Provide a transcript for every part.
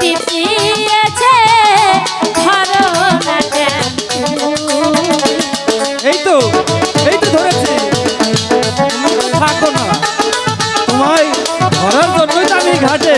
টিপিয়েছে ধরো না এই তো এই তো ধরেছি। থাকো না। তোমায় ধরার জন্যই আমি ঘাটে।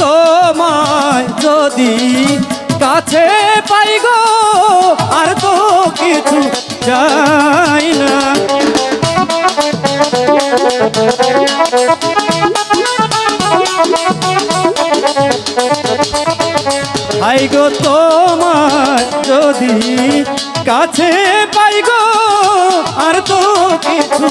তোমায় যদি কাছে পাই গো, আর তো কিছু চাই না। হাই গো তোমায় যদি কাছে পাই গো, আর তো কিছু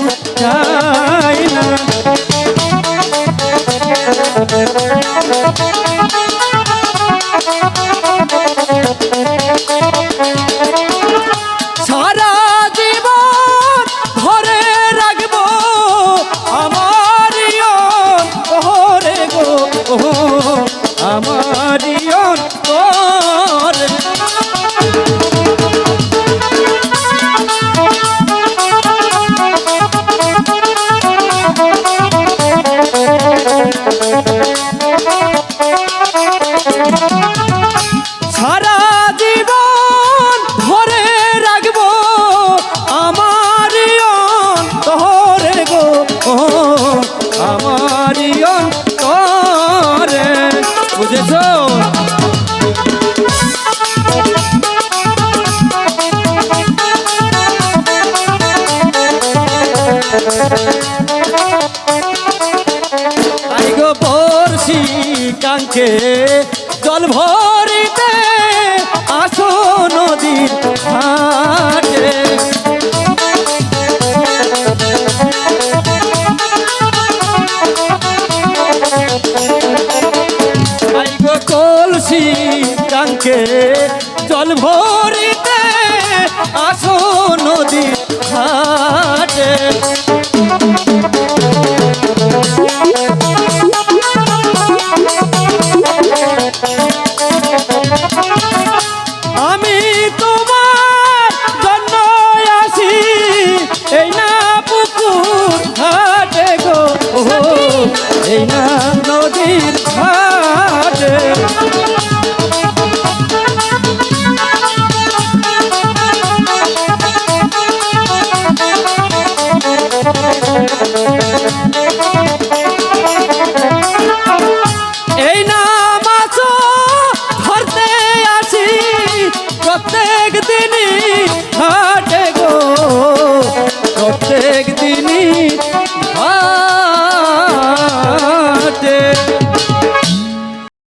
কাঙ্কে জল ভরিতে আসো নদীর ঘাটে। কলসি কাঙ্কে জল ভরিতে আসো নদীর ঘাটে। এই না